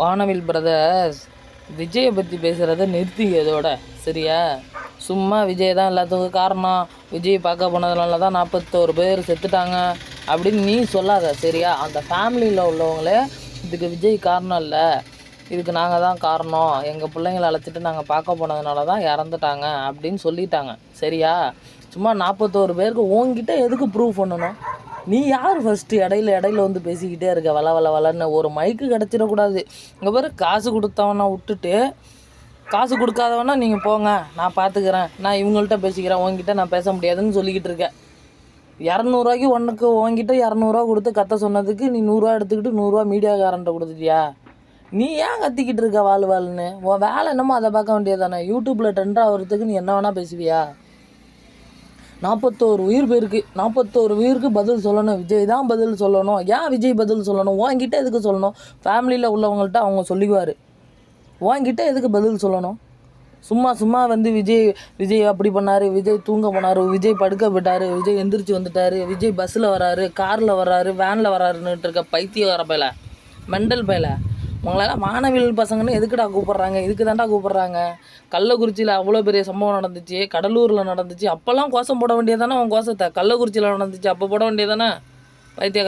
வானவில் பிரதர்ஸ் விஜயை பற்றி பேசுகிறத நிறுத்திங்க இதோட சரியா? சும்மா விஜய் தான் எல்லாத்துக்கும் காரணம். விஜய் பார்க்க போனதுனால தான் நாற்பத்தோரு பேர் செத்துட்டாங்க அப்படின்னு நீ சொல்லாத சரியா? அந்த ஃபேமிலியில் உள்ளவங்களே இதுக்கு விஜய் காரணம் இல்லை. இதுக்கு நாங்கள் தான் காரணம். எங்கள் பிள்ளைங்களை அழைச்சிட்டு நாங்கள் பார்க்க போனதுனால தான் இறந்துட்டாங்க அப்படின்னு சொல்லிட்டாங்க சரியா? சும்மா நாற்பத்தோரு பேருக்கு உங்ககிட்ட எதுக்கு ப்ரூவ் பண்ணணும்? நீ யார் ஃபஸ்ட்டு இடையில இடையில வந்து பேசிக்கிட்டே இருக்க? வள வள வளன்னு ஒரு மைக்கு கிடச்சிடக்கூடாது. இங்கே பாரு காசு கொடுத்தவனா விட்டுட்டு காசு கொடுக்காதவனா நீங்கள் போங்க நான் பார்த்துக்கிறேன் நான் இவங்கள்ட்ட பேசிக்கிறேன் உங்ககிட்ட நான் பேச முடியாதுன்னு சொல்லிக்கிட்டு இருக்கேன் இரநூறுவாய்க்கு ஒன்றுக்கு உங்ககிட்ட இரநூறுவா கொடுத்து கத்த சொன்னதுக்கு நீ நூறுரூவா எடுத்துக்கிட்டு நூறுரூவா மீடியாக்காரன்ட்ட கொடுத்துட்டியா? நீ ஏன் கத்திக்கிட்டு இருக்க வாழ் வாழ்னு உன் வேலை என்னமோ அதை பார்க்க வேண்டியதானே யூடியூப்பில் ட்ரெண்ட் ஆகிறதுக்கு நீ என்ன வேணால் பேசுவியா? நாற்பத்தோரு உயிர் பேருக்கு நாற்பத்தோரு உயிருக்கு பதில் சொல்லணும். விஜய் தான் பதில் சொல்லணும். ஏன் விஜய் பதில் சொல்லணும்? உன்கிட்ட எதுக்கு சொல்லணும்? ஃபேமிலியில் உள்ளவங்கள்ட்ட அவங்க சொல்லிக்குவார். உன்கிட்ட எதுக்கு பதில் சொல்லணும்? சும்மா சும்மா வந்து விஜய் விஜய் அப்படி பண்ணார். விஜய் தூங்க போனார். விஜய் படுக்க போயிட்டார். விஜய் எந்திரிச்சு வந்துட்டார். விஜய் பஸ்ஸில் வராரு. காரில் வராரு. வேனில் வராருன்னுட்டு இருக்க பைத்தியம் வர பையல. மெண்டல் பையல. உங்களெல்லாம் மாணவியல் பசங்கன்னு எதுக்குடா கூப்பிட்றாங்க? இதுக்கு தான்டா கூப்பிட்றாங்க. கள்ளக்குறிச்சியில் அவ்வளோ பெரிய சம்பவம் நடந்துச்சு. கடலூரில் நடந்துச்சு. அப்போல்லாம் கோசம் போட வேண்டியதானே உன் கோசத்தை கள்ளக்குறிச்சியில் நடந்துச்சு. அப்போ போட வேண்டியதானே பைத்தியக்கார